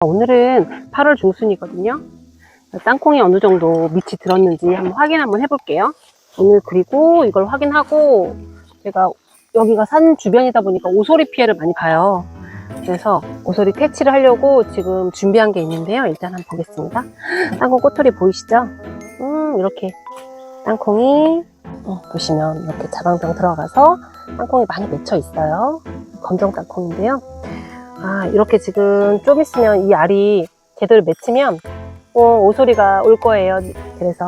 오늘은 8월 중순이거든요. 땅콩이 어느 정도 밑이 들었는지 한번 확인 한번 해볼게요. 오늘 그리고 이걸 확인하고 제가 여기가 산 주변이다 보니까 오소리 피해를 많이 봐요. 그래서 오소리 퇴치를 하려고 지금 준비한 게 있는데요. 일단 한번 보겠습니다. 땅콩 꼬투리 보이시죠? 음, 이렇게 땅콩이 어, 보시면 이렇게 자방병 들어가서 땅콩이 많이 맺혀 있어요. 검정 땅콩인데요. 아, 이렇게 지금 좀 있으면 이 알이 제대로 맺히면 어, 오소리가 올 거예요. 그래서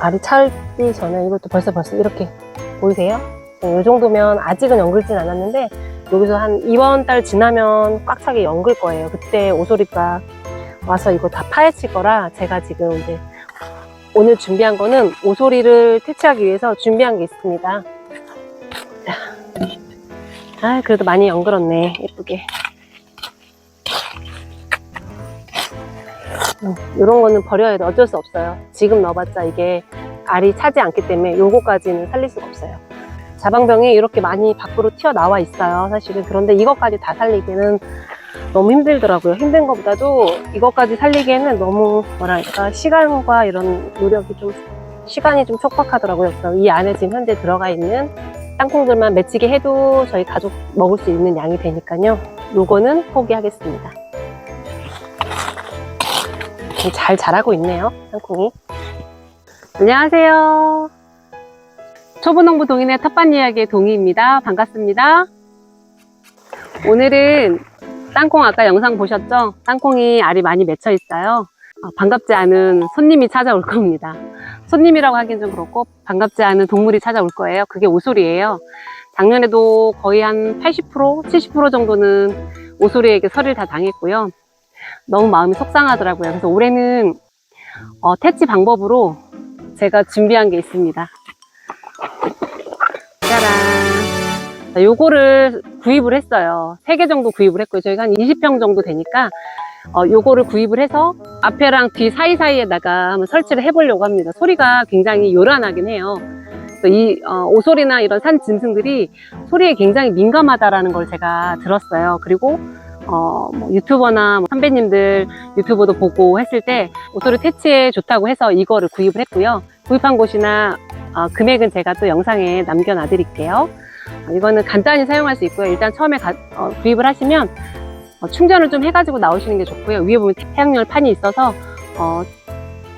알이 찰기 전에 이것도 벌써 벌써 이렇게 보이세요? 이 정도면 아직은 연글진 않았는데 여기서 한 이번 달 지나면 꽉 차게 연글 거예요. 그때 오소리가 와서 이거 다 파헤칠 거라 제가 지금 이제 오늘 준비한 거는 오소리를 퇴치하기 위해서 준비한 게 있습니다. 자. 아, 그래도 많이 연글었네. 예쁘게. 이런 거는 버려야 돼. 어쩔 수 없어요. 지금 넣어봤자 이게 알이 차지 않기 때문에 요거까지는 살릴 수가 없어요. 자방병이 이렇게 많이 밖으로 튀어나와 있어요. 사실은. 그런데 이것까지 다 살리기는 너무 힘들더라고요. 힘든 것보다도 이것까지 살리기에는 너무 뭐랄까 시간과 이런 노력이 좀 시간이 좀 촉박하더라고요. 그래서 이 안에 지금 현재 들어가 있는 땅콩들만 맺히게 해도 저희 가족 먹을 수 있는 양이 되니까요. 요거는 포기하겠습니다. 잘 자라고 있네요, 땅콩이. 안녕하세요. 초보농부 동인의 텃밭 이야기의 동희입니다. 반갑습니다. 오늘은 땅콩 아까 영상 보셨죠? 땅콩이 알이 많이 맺혀 있어요. 어, 반갑지 않은 손님이 찾아올 겁니다. 손님이라고 하긴 좀 그렇고 반갑지 않은 동물이 찾아올 거예요. 그게 오소리예요. 작년에도 거의 한 80%, 70% 정도는 오소리에게 서리를 다 당했고요. 너무 마음이 속상하더라고요. 그래서 올해는 어, 퇴치 방법으로 제가 준비한 게 있습니다. 짜란. 자, 요거를 구입을 했어요. 3개 정도 구입을 했고요. 저희가 한 20평 정도 되니까 어, 요거를 구입을 해서 앞에랑 뒤 사이사이에다가 한번 설치를 해보려고 합니다. 소리가 굉장히 요란하긴 해요. 이 어, 오소리나 이런 산 짐승들이 소리에 굉장히 민감하다라는 걸 제가 들었어요. 그리고 어, 뭐 유튜버나 뭐 선배님들 유튜브도 보고 했을 때 오소리 퇴치에 좋다고 해서 이거를 구입을 했고요. 구입한 곳이나 어, 금액은 제가 또 영상에 남겨놔 드릴게요. 어, 이거는 간단히 사용할 수 있고요. 일단 처음에 가- 어, 구입을 하시면 어, 충전을 좀 해가지고 나오시는 게 좋고요. 위에 보면 태양열 판이 있어서 어,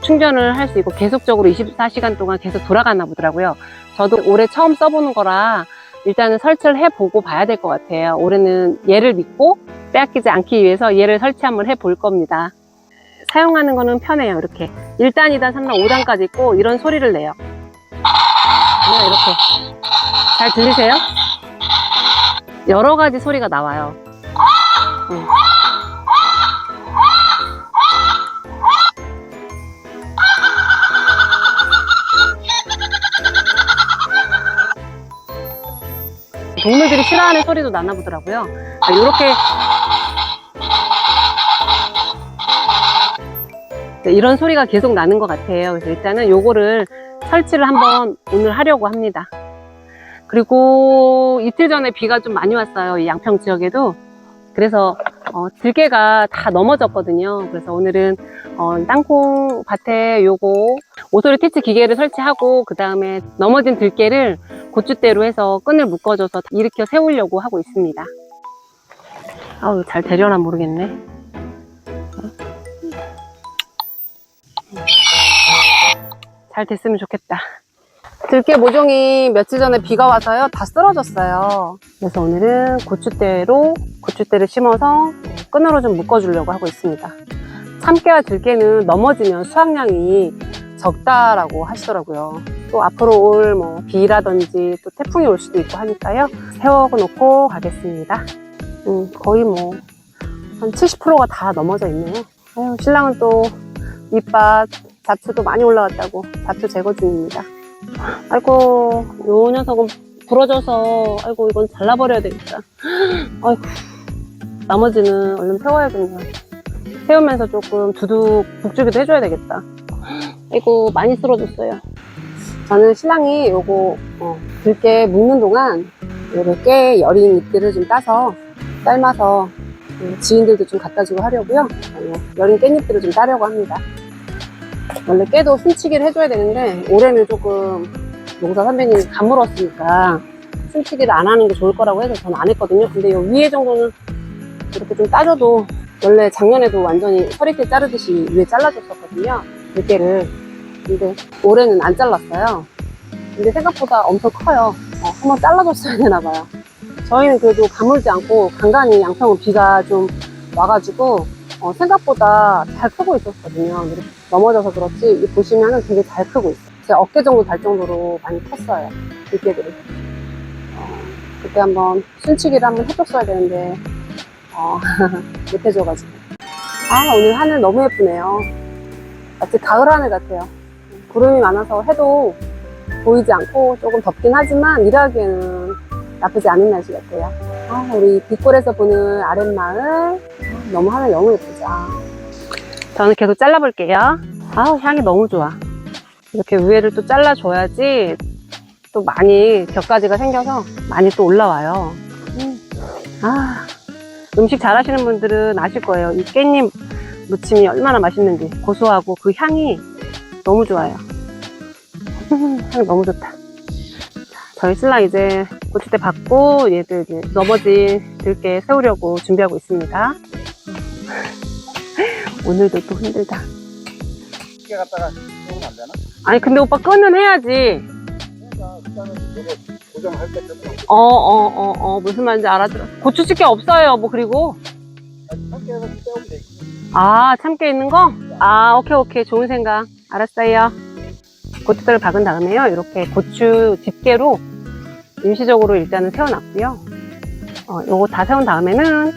충전을 할 수 있고 계속적으로 24시간 동안 계속 돌아가나 보더라고요. 저도 올해 처음 써보는 거라 일단은 설치를 해보고 봐야 될 것 같아요. 올해는 얘를 믿고 빼앗기지 않기 위해서 얘를 설치 한번 해볼 겁니다. 사용하는 거는 편해요. 이렇게 1단, 2단, 3단, 5단까지 있고 이런 소리를 내요. 그냥 이렇게 잘 들리세요? 여러 가지 소리가 나와요. 음. 동물들이 싫어하는 소리도 나나 보더라고요. 이렇게 네, 이런 소리가 계속 나는 것 같아요. 그래서 일단은 요거를 설치를 한번 오늘 하려고 합니다. 그리고 이틀 전에 비가 좀 많이 왔어요. 이 양평 지역에도. 그래서 어, 들개가 다 넘어졌거든요. 그래서 오늘은 어, 땅콩 밭에 요거 오소리 퇴치 기계를 설치하고 그 다음에 넘어진 들개를 고추대로 해서 끈을 묶어줘서 일으켜 세우려고 하고 있습니다. 아우 잘 되려나 모르겠네. 잘 됐으면 좋겠다. 들깨 모종이 며칠 전에 비가 와서요 다 쓰러졌어요. 그래서 오늘은 고추대로 고추대를 심어서 끈으로 좀 묶어 주려고 하고 있습니다. 참깨와 들깨는 넘어지면 수확량이 적다라고 하시더라고요. 또 앞으로 올 뭐 비라든지 또 태풍이 올 수도 있고 하니까요. 세워 놓고 가겠습니다. 음, 거의 뭐 한 70%가 다 넘어져 있네요. 아유, 신랑은 또 밑밭 잡초도 많이 올라왔다고 잡초 제거 중입니다. 아이고 요 녀석은 부러져서 아이고 이건 잘라버려야 되겠다. 아이고 나머지는 얼른 세워야겠네요. 세우면서 조금 두둑 북주기도 해줘야 되겠다. 아이고 많이 쓰러졌어요. 저는 신랑이 요거 어, 들깨 묶는 동안 요렇게 깨 여린 잎들을 좀 따서 삶아서 그 지인들도 좀 갖다 주고 하려고요. 어, 여린 깻잎들을 좀 따려고 합니다. 원래 깨도 순치기를 해줘야 되는데 올해는 조금 농사 선배님이 가물었으니까 순치기를 안 하는 게 좋을 거라고 해서 저는 안 했거든요. 근데 이 위에 정도는 이렇게 좀 따줘도 원래 작년에도 완전히 서리태 자르듯이 위에 잘라줬었거든요. 들깨를. 근데 올해는 안 잘랐어요. 근데 생각보다 엄청 커요. 어, 한번 잘라줬어야 되나 봐요. 저희는 그래도 가물지 않고 간간히 양평은 비가 좀 와가지고 어, 생각보다 잘 크고 있었거든요. 넘어져서 그렇지 이 보시면은 되게 잘 크고 있어요. 제 어깨 정도 달 정도로 많이 컸어요. 들깨들이. 어, 그때 한번 순치기를 한번 해줬어야 되는데 어, 못 해줘가지고. 아 오늘 하늘 너무 예쁘네요. 마치 가을 하늘 같아요. 구름이 많아서 해도 보이지 않고 조금 덥긴 하지만 일하기에는 나쁘지 않은 날씨 같아요. 아, 우리 빗골에서 보는 아랫마을 아, 너무 하늘 너무 예쁘죠. 저는 계속 잘라볼게요. 아우 향이 너무 좋아. 이렇게 위에를 또 잘라줘야지 또 많이 격가지가 생겨서 많이 또 올라와요. 음. 아 음식 잘하시는 분들은 아실 거예요. 이 깻잎 무침이 얼마나 맛있는지 고소하고 그 향이 너무 좋아요. 향이 너무 좋다. 저희 신랑 이제 고추대 받고 얘들 이제 넘어진 들깨 세우려고 준비하고 있습니다. 오늘도 또 힘들다. 이렇게 갖다가 세우면 안 되나? 아니 근데 오빠 끈은 해야지. 그러니까 일단은 이거 고정할 때 좀. 어어어어 무슨 말인지 알아들어. 고추집게 없어요. 뭐 그리고 해서 되지. 아 참깨 있는 거? 아 오케이 오케이 좋은 생각. 알았어요. 고추대를 박은 다음에요. 이렇게 고추 집게로 임시적으로 일단은 세워놨고요. 어, 요거 다 세운 다음에는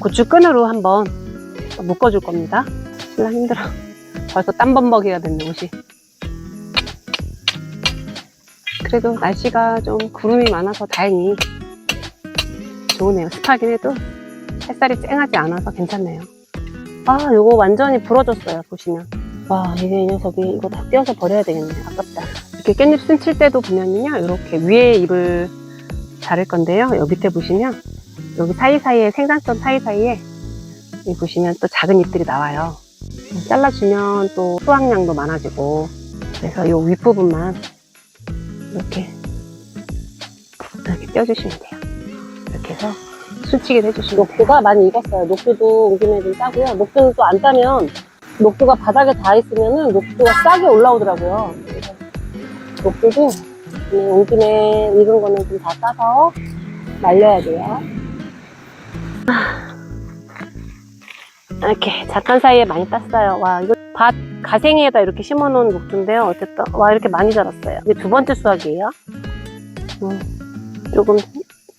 고추 끈으로 한번 묶어줄 겁니다. 신랑 힘들어. 벌써 땀범벅이가 됐네 옷이. 그래도 날씨가 좀 구름이 많아서 다행히 좋으네요. 습하긴 해도 햇살이 쨍하지 않아서 괜찮네요. 아, 요거 완전히 부러졌어요. 보시면. 와, 이게 이 녀석이 이거 다 떼어서 버려야 되겠네. 아깝다. 이렇게 깻잎 순칠 때도 보면은요, 이렇게 위에 잎을 자를 건데요. 여기 밑에 보시면 여기 사이사이에 생산점 사이사이에 여기 보시면 또 작은 잎들이 나와요. 잘라주면 또 수확량도 많아지고 그래서 이 윗부분만 이렇게 이렇게 떼어주시면 돼요. 이렇게 해서 순치기를 해주시면 돼요. 녹두가 많이 익었어요. 녹두도 온 김에 좀 따고요. 녹두는 또 안 따면 녹두가 바닥에 닿아 있으면은 녹두가 싸게 올라오더라고요. 그래서 녹두도 온 김에 익은 거는 좀 다 따서 말려야 돼요. 아. 이렇게 잠깐 사이에 많이 땄어요. 와, 이거 밭 가생이에다 이렇게 심어놓은 녹두인데요. 어쨌든, 와, 이렇게 많이 자랐어요. 이게 두 번째 수확이에요. 음, 조금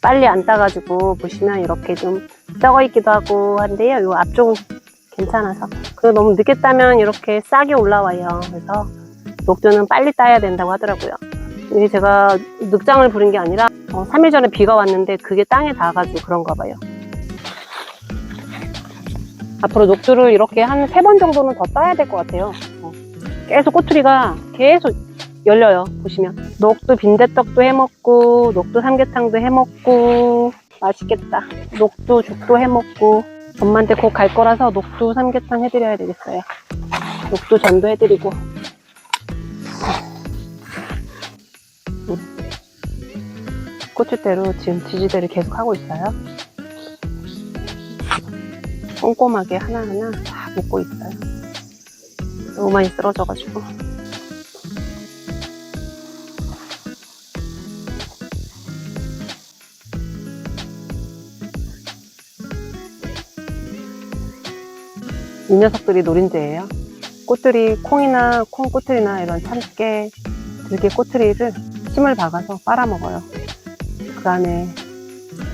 빨리 안 따가지고 보시면 이렇게 좀 썩어 있기도 하고 한데요. 이 앞쪽은 괜찮아서. 그리고 너무 늦게 따면 이렇게 싹이 올라와요. 그래서 녹두는 빨리 따야 된다고 하더라고요. 이게 제가 늑장을 부린 게 아니라 어, 3일 전에 비가 왔는데 그게 땅에 닿아가지고 그런가 봐요. 앞으로 녹두를 이렇게 한 세 번 정도는 더 따야 될 것 같아요. 어, 계속 꼬투리가 계속 열려요. 보시면 녹두 빈대떡도 해먹고 녹두 삼계탕도 해먹고 맛있겠다. 녹두 죽도 해먹고 엄마한테 곧 갈 거라서 녹두 삼계탕 해드려야 되겠어요. 녹두 전도 해드리고 고추대로 지금 지지대를 계속 하고 있어요. 꼼꼼하게 하나하나 다 묶고 있어요. 너무 많이 쓰러져가지고. 이 녀석들이 노린재예요. 꽃들이 콩이나 콩 꼬투리나 이런 참깨, 들깨 꼬투리를 침을 박아서 빨아먹어요. 그 안에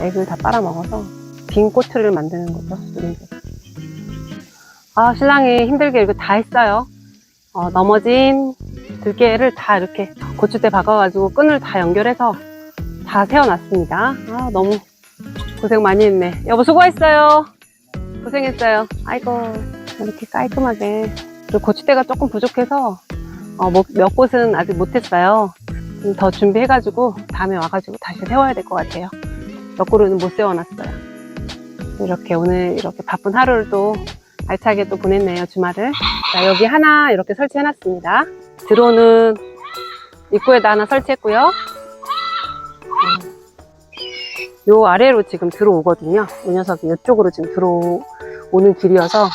액을 다 빨아먹어서 빈 꼬투리를 만드는 거죠. 노린재. 아 신랑이 힘들게 이거 다 했어요. 어, 넘어진 들깨를 다 이렇게 고추대 박아가지고 끈을 다 연결해서 다 세워놨습니다. 아 너무 고생 많이 했네. 여보 수고했어요. 고생했어요. 아이고 이렇게 깔끔하게 그리고 고추대가 조금 부족해서 어, 뭐, 몇 곳은 아직 못했어요. 좀더 준비해가지고 다음에 와가지고 다시 세워야 될 것 같아요. 몇 그루는 못 세워놨어요. 이렇게 오늘 이렇게 바쁜 하루를 또 알차게 또 보냈네요, 주말을. 자, 여기 하나 이렇게 설치해놨습니다. 드론은 입구에다 하나 설치했고요. 음, 요 아래로 지금 들어오거든요. 이 녀석이 이쪽으로 지금 들어오는 길이어서 요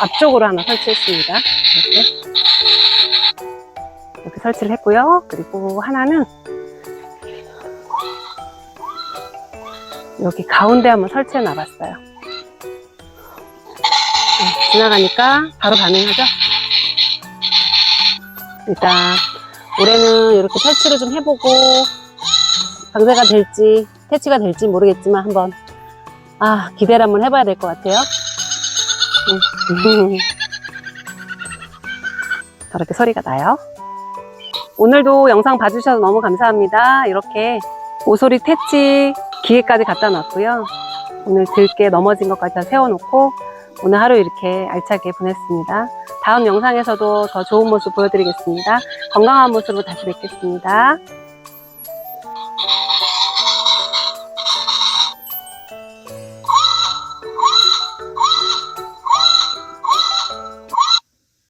앞쪽으로 하나 설치했습니다. 이렇게. 이렇게 설치를 했고요. 그리고 하나는 여기 가운데 한번 설치해 놔봤어요. 네, 지나가니까 바로 반응하죠? 일단 올해는 이렇게 설치를 좀 해보고 방제가 될지 퇴치가 될지 모르겠지만 한번 아 기대를 한번 해봐야 될 것 같아요. 음. 저렇게 소리가 나요. 오늘도 영상 봐주셔서 너무 감사합니다. 이렇게 오소리 퇴치 기계까지 갖다 놨고요. 오늘 들게 넘어진 것까지 다 세워놓고 오늘 하루 이렇게 알차게 보냈습니다. 다음 영상에서도 더 좋은 모습 보여드리겠습니다. 건강한 모습으로 다시 뵙겠습니다.